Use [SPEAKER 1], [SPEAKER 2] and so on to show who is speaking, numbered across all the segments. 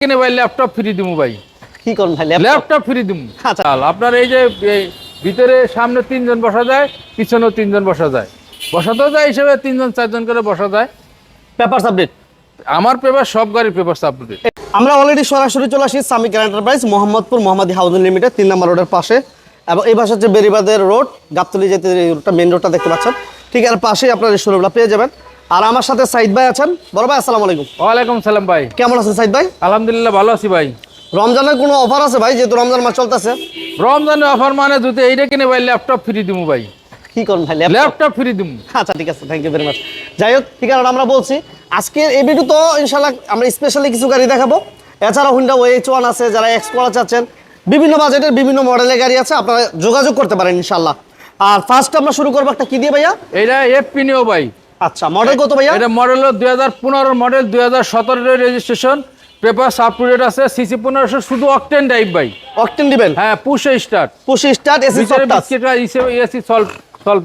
[SPEAKER 1] কিনে ভাই laptop free দিমু ভাই।
[SPEAKER 2] কি করুন ভাই ল্যাপটপ
[SPEAKER 1] ফ্রি দিমু।
[SPEAKER 2] আচ্ছা।
[SPEAKER 1] আপনার এই যে ভিতরে সামনে তিনজন বসা যায় পিছনেও তিনজন বসা যায়। বসাতেও যায় হিসেবে তিনজন চারজন করে বসা যায়।
[SPEAKER 2] পেপার আপডেট
[SPEAKER 1] আমার পেপার সব গাড়ির পেপার আপডেট
[SPEAKER 2] আমরা অলরেডি সরাসরি চলে আসি সামিক এন্টারপ্রাইজ মোহাম্মদপুর মোহাম্মদী হাউজিং লিমিটেড তিন নম্বর রোডের পাশে। এবং এই পাশে হচ্ছে বেরিবাদের রোড গাবতলি যেতে রোডটা মেন রোডটা দেখতে পাচ্ছেন। ঠিক আর পাশেই আপনার এই শোরুমটা পেয়ে যাবেন। আর আমার সাথে সাইদ ভাই আছেন। বড় ভাই আসসালামু আলাইকুম।
[SPEAKER 1] ওয়ালাইকুম সালাম ভাই।
[SPEAKER 2] কেমন আছেন সাইদ ভাই?
[SPEAKER 1] আলহামদুলিল্লাহ ভালো আছি ভাই।
[SPEAKER 2] রমজানের কোনো অফার আছে ভাই? যেহেতু রমজান মাস চলতেছে।
[SPEAKER 1] রমজানের অফার মানে যদি এইটা কিনে ভাই ল্যাপটপ ফ্রি দিমু ভাই।
[SPEAKER 2] কি করুন ভাই ল্যাপটপ
[SPEAKER 1] ফ্রি দিমু।
[SPEAKER 2] আচ্ছা ঠিক আছে থ্যাংক ইউ ভেরি মাচ যাই হোক ঠিক আছে আমরা বলছি আজকে এই ভিডিও তো ইনশাল্লাহ আমরা স্পেশালি কিছু গাড়ি দেখাবো। এছাড়া হুন্ডা ওয়েচ ওয়ান আছে যারা এক্স করা চাচ্ছেন। বিভিন্ন বাজেটের বিভিন্ন মডেলের গাড়ি আছে আপনারা যোগাযোগ করতে পারেন ইনশাল্লাহ আর ফার্স্ট আমরা শুরু করব একটা কি দিয়ে ভাইয়া?
[SPEAKER 1] এটা এফপি নিও ভাই।
[SPEAKER 2] আচ্ছা মডেল কত ভাইয়া?
[SPEAKER 1] এটা মডেল দুই হাজার পনেরো মডেল দুই হাজার সতেরো রেজিস্ট্রেশন পেপার ডেট আছে সিসি পনেরোশো শুধু অকটেন টাইপ ভাই।
[SPEAKER 2] অকটেন দিবেন?
[SPEAKER 1] হ্যাঁ push start
[SPEAKER 2] push start AC
[SPEAKER 1] হিসেবে AC solve solve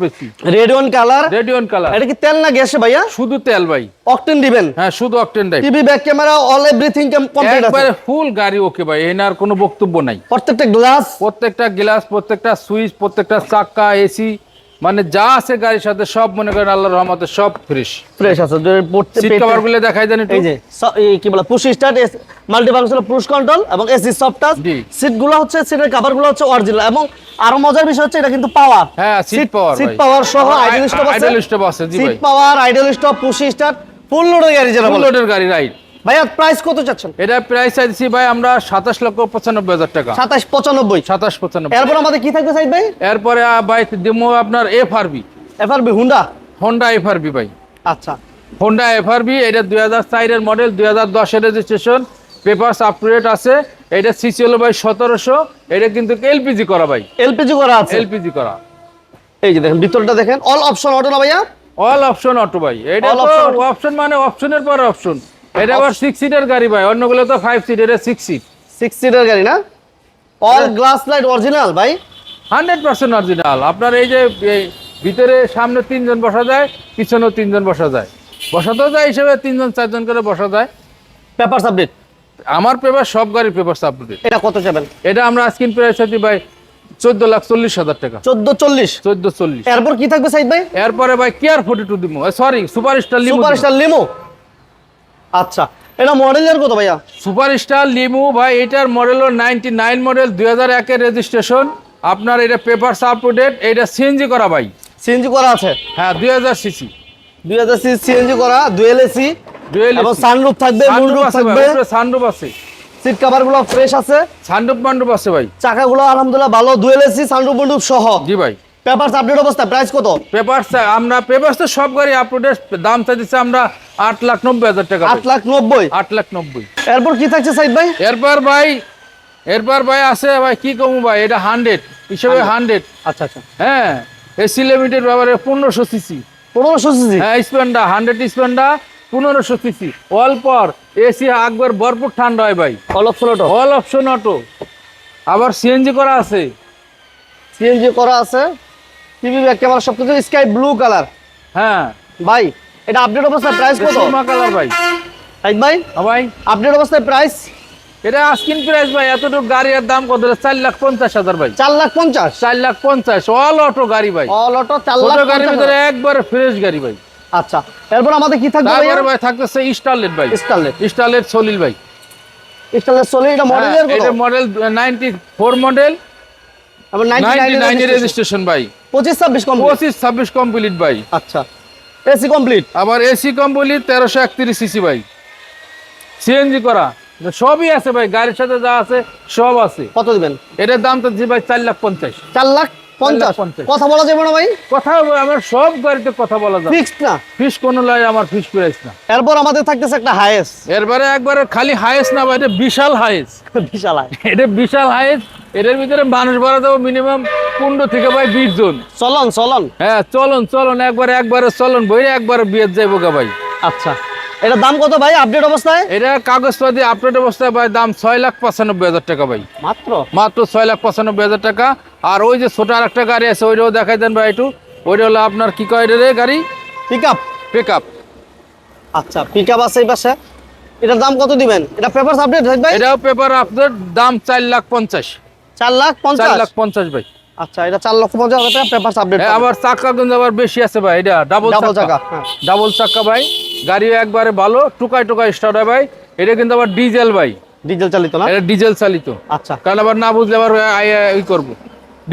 [SPEAKER 2] red one colour
[SPEAKER 1] Radeon colour
[SPEAKER 2] এটা কি তেল না গ্যাসে ভাইয়া?
[SPEAKER 1] শুধু তেল ভাই।
[SPEAKER 2] অকটেন দিবেন?
[SPEAKER 1] হ্যাঁ শুধু octane type
[SPEAKER 2] TV back camera all everything complete আছে।
[SPEAKER 1] একবারে ফুল গাড়ি ওকে ভাই এনার কোনো বক্তব্য নাই।
[SPEAKER 2] প্রত্যেকটা গ্লাস
[SPEAKER 1] প্রত্যেকটা গ্লাস প্রত্যেকটা সুইচ প্রত্যেকটা চাক্কা এসি মানে যা আছে গাড়ির সাথে সব মনে করেন আল্লাহর রহমতে সব ফ্রেশ
[SPEAKER 2] ফ্রেশ আছে
[SPEAKER 1] সিট কভারগুলো দেখাই দেন একটু।
[SPEAKER 2] এই যে কি বলে push start multi functional push control এবং এসি সফট টাচ। সিটগুলো হচ্ছে সিটের কভারগুলো হচ্ছে অরিজিনাল এবং আরও মজার বিষয় হচ্ছে এটা কিন্তু পাওয়ার
[SPEAKER 1] হ্যাঁ সিট পাওয়ার
[SPEAKER 2] সিট পাওয়ার সহ আইডল স্টপ আছে।
[SPEAKER 1] আইডল স্টপ আছে জি ভাই।
[SPEAKER 2] Seat power idle stop push start full লোডের গাড়ি যেটা
[SPEAKER 1] ফুল লোডের গাড়ি রাইট
[SPEAKER 2] ভাইয়া প্রাইস কত চাচ্ছেন?
[SPEAKER 1] এটা প্রাইস চাইছি ভাই আমরা সাতাশ লক্ষ পঁচানব্বই হাজার টাকা।
[SPEAKER 2] সাতাশ পঁচানব্বই?
[SPEAKER 1] সাতাশ পঁচানব্বই।
[SPEAKER 2] এরপর আমাদের কি থাকবে সাইড ভাই?
[SPEAKER 1] এরপরে ভাই দিমো আপনার এফ আরবি
[SPEAKER 2] এফআরবি হুন্ডা
[SPEAKER 1] হোন্ডা এফ আরবি ভাই।
[SPEAKER 2] আচ্ছা।
[SPEAKER 1] হোন্ডা এফ আরবি এটা দুই হাজার চারের মডেল দুই হাজার দশের registration papers up to date আছে। এটা সিসি হলো ভাই সতেরোশো এটা কিন্তু এলপিজি করা ভাই।
[SPEAKER 2] এলপিজি করা আছে?
[SPEAKER 1] এলপিজি করা।
[SPEAKER 2] এই যে দেখেন ভিতরটা দেখেন অল অপশন অটো না ভাইয়া?
[SPEAKER 1] অল অপশন অটো ভাই। এটা অপশন মানে অপশনের পর অপশন এটা আবার সিক্স সিটের গাড়ি ভাই অন্যগুলো তো ফাইভ সিট এটা সিক্স সিট
[SPEAKER 2] সিক্স সিটার গাড়ি না? অল গ্লাস লাইট অরিজিনাল ভাই?
[SPEAKER 1] হান্ড্রেড পার্সেন্ট অরিজিনাল আপনার এই যে ভিতরে সামনে তিনজন বসা যায় পিছনেও তিনজন বসা যায়। বসাতেও যায় হিসেবে তিনজন চারজন করে বসা যায়।
[SPEAKER 2] পেপার আপডেট
[SPEAKER 1] আমার পেপার সব গাড়ির পেপার আপডেট
[SPEAKER 2] এটা কত যাবেন?
[SPEAKER 1] এটা আমরা স্ক্রিন প্রাইস আছি ভাই চোদ্দ লাখ চল্লিশ হাজার টাকা।
[SPEAKER 2] চোদ্দ চল্লিশ?
[SPEAKER 1] চোদ্দ চল্লিশ।
[SPEAKER 2] এরপর কি থাকবে সাইদ ভাই?
[SPEAKER 1] এরপরে ভাই কেয়ার ফোর্টি টু দিব sorry super star limo
[SPEAKER 2] super star limo আচ্ছা এটা মডেলের কত ভাইয়া?
[SPEAKER 1] সুপার স্টার লিমু ভাই এটার মডেল হলো নাইনটি নাইন মডেল দুই হাজার একের রেজিস্ট্রেশন আপনার এটা পেপার আপ টু ডেট এটা সিএনজি করা ভাই।
[SPEAKER 2] সিএনজি করা আছে?
[SPEAKER 1] হ্যাঁ দুই হাজার সিসি
[SPEAKER 2] দুই হাজার সি সিএনজি করা ডুয়েল এসি
[SPEAKER 1] ডুয়েল
[SPEAKER 2] এবং সানরুফ থাকবে মুনরুফ থাকবে।
[SPEAKER 1] সানরুফ আছে।
[SPEAKER 2] সিট কভারগুলো ফ্রেশ আছে।
[SPEAKER 1] সানরুফ মান্ডুপ আছে ভাই।
[SPEAKER 2] চাকাগুলো আলহামদুলিল্লাহ ভালো ডুয়েল এসি সানরুফ মুনরুফ সহ।
[SPEAKER 1] জি ভাই।
[SPEAKER 2] পেপারস আপডেট অবস্থা প্রাইস কত?
[SPEAKER 1] পেপারস আমরা পেপারস তো সব গাড়ি আপলোডের দাম চাইছে আমরা আট লাখ নব্বই হাজার টাকা
[SPEAKER 2] আট। লাখ নব্বই?
[SPEAKER 1] আট লাখ নব্বই।
[SPEAKER 2] এরপর কি থাকছে সাইদ ভাই?
[SPEAKER 1] এরপর ভাই এরপর ভাই আছে ভাই কি কমু ভাই এটা হান্ড্রেড হিসেবে হান্ড্রেড
[SPEAKER 2] আচ্ছা আচ্ছা।
[SPEAKER 1] হ্যাঁ এসি লিমিটেড ব্যাপারে পনেরোশো সিসি
[SPEAKER 2] পনেরোশো সিসি
[SPEAKER 1] হ্যাঁ স্পেন্ডা হান্ড্রেড স্পেন্ডা পনেরোশো সিসি অল্পর এসি আকবর ভরপুর ঠান্ডা হয় ভাই।
[SPEAKER 2] All option auto
[SPEAKER 1] all option auto আবার সিএনজি করা আছে।
[SPEAKER 2] সিএনজি করা আছে। টিভি ব্যাক ক্যামেরা সবকিছু স্কাই ব্লু কালার।
[SPEAKER 1] হ্যাঁ।
[SPEAKER 2] ভাই এটা আপডেট অবস্থায় প্রাইস কত?
[SPEAKER 1] সুরমা কালার ভাই।
[SPEAKER 2] সাইদ ভাই?
[SPEAKER 1] হ্যাঁ ভাই।
[SPEAKER 2] আপডেট অবস্থায় প্রাইস
[SPEAKER 1] এটা আস্কিন প্রাইস ভাই এতটুকু গাড়ির দাম কত? চার লাখ পঞ্চাশ হাজার ভাই।
[SPEAKER 2] চার লাখ পঞ্চাশ?
[SPEAKER 1] চার লাখ পঞ্চাশ অল অটো গাড়ি ভাই।
[SPEAKER 2] অল অটো চার লাখ
[SPEAKER 1] গাড়ির ভিতরে। একবারে ফ্রেশ গাড়ি ভাই।
[SPEAKER 2] আচ্ছা এরপর আমাদের কি থাকবে
[SPEAKER 1] তারপরে ভাই থাকতেছে স্টারলেট ভাই।
[SPEAKER 2] স্টারলেট
[SPEAKER 1] স্টারলেট সলিল ভাই।
[SPEAKER 2] স্টারলেট সোলি এটা মডেলের
[SPEAKER 1] হ্যাঁ,
[SPEAKER 2] কত?
[SPEAKER 1] এটা মডেল নাইনটি ফোর মডেল
[SPEAKER 2] আবার 99
[SPEAKER 1] নাইন
[SPEAKER 2] রেজিস্ট্রেশন
[SPEAKER 1] রেজিস্ট্রেশন ভাই।
[SPEAKER 2] পঁচিশ ছাব্বিশ কম
[SPEAKER 1] পঁচিশ ছাব্বিশ কমপ্লিট ভাই।
[SPEAKER 2] আচ্ছা। এসি কমপ্লিট
[SPEAKER 1] আবার এসি কমপ্লিট তেরোশো একত্রিশ সিসি ভাই। সিএনজি করা। সবই আছে ভাই গাড়ির সাথে যা আছে সব আছে।
[SPEAKER 2] কত দিবেন?
[SPEAKER 1] এটার দাম তো জি ভাই চার লাখ পঞ্চাশ।
[SPEAKER 2] চার লাখ পঞ্চাশ?
[SPEAKER 1] পঞ্চাশ।
[SPEAKER 2] কথা বলা যাবে না ভাই?
[SPEAKER 1] কথা আমার সব গাড়িতে কথা বলা যায়
[SPEAKER 2] ফিক্সড না?
[SPEAKER 1] ফিস কোনো লাই আমার ফিস প্রাইস না।
[SPEAKER 2] এরপর আমাদের থাকতেছে একটা হায়েস
[SPEAKER 1] এরবারে একবারে খালি হাইয়েস্ট না ভাই এটা বিশাল হাইয়েস্ট
[SPEAKER 2] বিশাল হাই
[SPEAKER 1] এটা বিশাল হাইয়েস্ট এটার ভিতরে মানুষ ভরা দেবো মিনিমাম পনেরো থেকে ভাই বিশ জন।
[SPEAKER 2] চলন চলন।
[SPEAKER 1] হ্যাঁ চলুন চলুন একবারে একবারে চলুন বইরে একবারে বিয়ে যাইবো গা ভাই।
[SPEAKER 2] আচ্ছা। এটা দাম কত ভাই আপডেট অবস্থায়?
[SPEAKER 1] এটা কাগজপাতি আপডেট অবস্থায় ভাই দাম ছয় লাখ পঁচানব্বই হাজার টাকা ভাই।
[SPEAKER 2] মাত্র?
[SPEAKER 1] মাত্র ছয় লাখ পঁচানব্বই হাজার টাকা। আর ওই যে ছোট আর একটা গাড়ি আছে ওইটাও দেখাই দেন ভাই একটু। ওইটা হলো আপনার কি কয় রে গাড়ি?
[SPEAKER 2] পিক আপ
[SPEAKER 1] পিক আপ
[SPEAKER 2] আচ্ছা পিক আপ আছে এই পাশে। এটার দাম কত দিবেন? এটা পেপার আপডেট ভাই?
[SPEAKER 1] এটাও পেপার আপডেট দাম চার লাখ পঞ্চাশ।
[SPEAKER 2] চার লাখ পঞ্চাশ?
[SPEAKER 1] লাখ পঞ্চাশ ভাই।
[SPEAKER 2] আচ্ছা এটা চার লক্ষ পঞ্চাশ হাজার টাকা পেপার আপডেট
[SPEAKER 1] আবার চাকা কিন্তু আবার বেশি আছে ভাই এটা ডাবল
[SPEAKER 2] ডাবল চাকা
[SPEAKER 1] ডাবল চাকা ভাই গাড়িও একবারে ভালো টুকায় টুকায় স্টার্ট হয় ভাই। এটা কিন্তু আবার ডিজেল ভাই।
[SPEAKER 2] ডিজেল চালিত না?
[SPEAKER 1] এটা ডিজেল চালিত।
[SPEAKER 2] আচ্ছা।
[SPEAKER 1] কারণ আবার না বুঝলে আবার ই করব।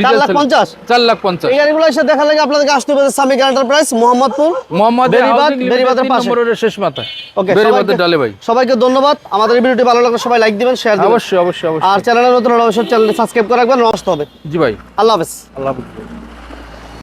[SPEAKER 2] চার লাখ পঞ্চাশ।
[SPEAKER 1] চার লাখ পঞ্চাশ।
[SPEAKER 2] এই গাড়িগুলো এসে দেখা লাগে আপনাদেরকে আসতে হবে সামিক এন্টারপ্রাইজ মোহাম্মদপুর
[SPEAKER 1] মোহাম্মদ
[SPEAKER 2] বেরিবাদ, বেরিবাদের পাশে।
[SPEAKER 1] শেষ মাথায়।
[SPEAKER 2] ওকে
[SPEAKER 1] বেরিবাদের ডালে ভাই।
[SPEAKER 2] সবাইকে ধন্যবাদ। আমাদের এই ভিডিওটি ভালো লাগলে সবাই লাইক দিবেন শেয়ার দিবেন।
[SPEAKER 1] অবশ্যই অবশ্যই
[SPEAKER 2] আর
[SPEAKER 1] অবশ্যই
[SPEAKER 2] চ্যানেলে নতুন হলে অবশ্যই চ্যানেলটি সাবস্ক্রাইব করে রাখবেন নষ্ট হবে।
[SPEAKER 1] জি ভাই।
[SPEAKER 2] আল্লাহ হাফেজ।
[SPEAKER 1] আল্লাহ হাফিজ।